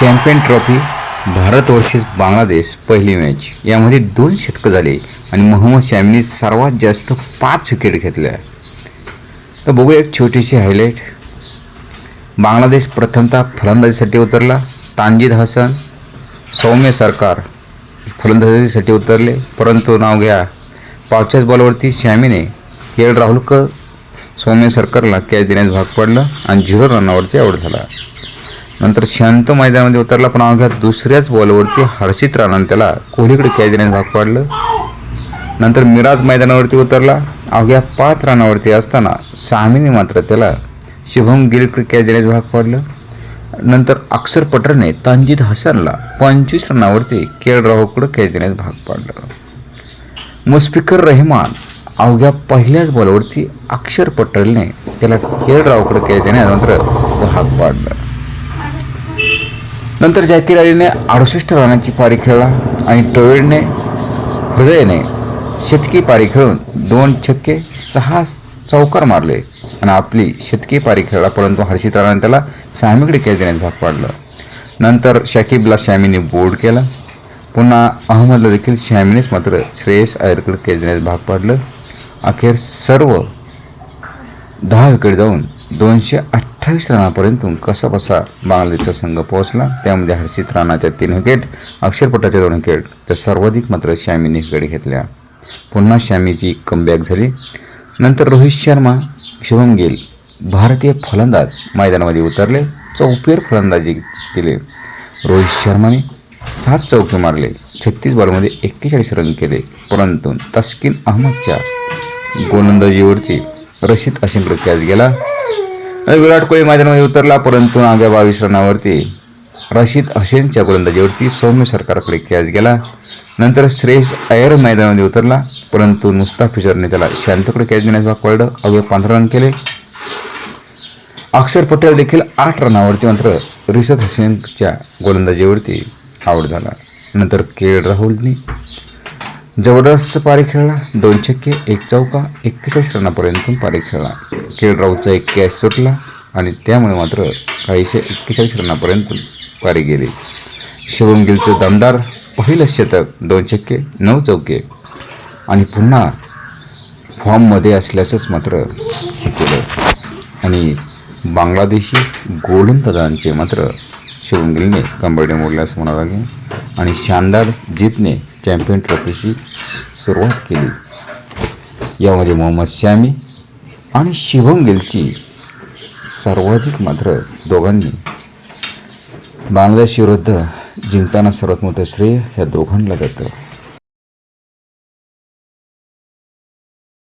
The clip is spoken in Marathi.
Champion trophy Bharat versus Bangladesh पहिली मॅच यामध्ये दोन शतकं झाले आणि मोहम्मद शमीने सर्वात जास्त पाच विकेट घेतल्या. तर बघूया एक छोटीशी हायलाईट बांगलादेश प्रथमतः फलंदाजीसाठी उतरला. तानजीद हसन सौम्य सरकार फलंदाजीसाठी उतरले. परंतु नाव घ्या. पावच्याच बॉलवरती शॅमीने के एल राहुल सौम्य सरकारला कॅच देण्यास भाग पडलं आणि झिरो रनावरती आवड झाला. नंतर शांत मैदानामध्ये उतरला पण अवघ्या दुसऱ्याच बॉलवरती हर्षित राणाने त्याला कोहलीकडे कॅच देण्यास भाग पाडलं. नंतर मिराज मैदानावरती उतरला. अवघ्या पाच रनावरती असताना सामीने मात्र त्याला शुभम गिलकडे कॅच देण्यास भाग पाडलं. नंतर अक्षर पटरने तांजिद हसनला पंचवीस रनावरती केळ राहूकडं राहुलकडे कॅच देण्यास भाग पाडलं. मुस्फिकर रहमान अवघ्या पहिल्याच बॉलवरती अक्षर पटेलने त्याला केळ एल कॅच देण्यास मात्र भाग पाडलं. नंतर जाकीर अलीने अडुसष्ट रनांची पारी खेळला आणि टोवेडने हृदयने शतकी पारी खेळून दोन छक्के सहा चौकार मारले आणि आपली शतकी पारी खेळला परंतु हर्षित राणाने त्याला सामीकडे कॅच देण्यास भाग पाडलं. नंतर शाकिबला शॅमीने बोर्ड केला. पुन्हा अहमदला देखील शॅमीनेच मात्र श्रेयस अय्यरकडे कॅच देण्यास भाग पाडलं. अखेर सर्व दहा विकेट जाऊन दोनशे अठ्ठावीस रनापर्यंत कसा बसा बांगलादेशचा संघ पोहोचला त्यामध्ये हर्षित राणाच्या तीन विकेट अक्षरपटाच्या दोन विकेट तर सर्वाधिक मात्र श्यामीने विकेट घेतल्या. पुन्हा श्यामीची कमबॅक झाली. नंतर रोहित शर्मा शुभम गिल भारतीय फलंदाज मैदानामध्ये उतरले चौफेर फलंदाजी केले. रोहित शर्माने सात चौके मारले छत्तीस बॉलमध्ये एक्केचाळीस रन केले परंतु तस्किन अहमदच्या गोलंदाजीवरती रशीद अशींकडे कॅच गेला. विराट कोहली मैदानामध्ये उतरला परंतु नाग्या बावीस रनावरती रशीद हसेनच्या गोलंदाजीवरती सौम्य सरकारकडे कॅच गेला. नंतर श्रेयस अय्यर मैदानामध्ये उतरला परंतु मुस्ताफिजरने त्याला शांतकडे कॅच देण्यास भाग पडलं अवघे पंधरा रन केले. अक्षर पटेल देखील आठ रनावरती मात्र रिसद हसेनच्या गोलंदाजीवरती आऊट झाला. नंतर के. राहुलने जबरदस्त पारी खेळला दोन छक्के एक चौका एक्केचाळीस रनापर्यंत पारी खेळला के एल एक कॅच सुटला आणि त्यामुळे मात्र काहीशे एक्केचाळीस रनापर्यंत पारी गेली. शिवम गिलचं दमदार पहिलं शतक दोन छक्के नऊ चौके. आणि पुन्हा फॉर्ममध्ये असल्याचंच मात्र केलं. आणि बांगलादेशी गोलंदाजांचे मात्र शिवम गिलने कंबरडे मोडल्यास म्हणावं लागेल. आणि शानदार जीतने चॅम्पियन ट्रॉफीची सुरुवात केली. यामध्ये मोहम्मद शामी आणि शिवम गिलची सर्वाधिक मात्र दोघांनी. बांगलादेश विरुद्ध जिंकताना सर्वात मोठं श्रेय ह्या दोघांना जातं.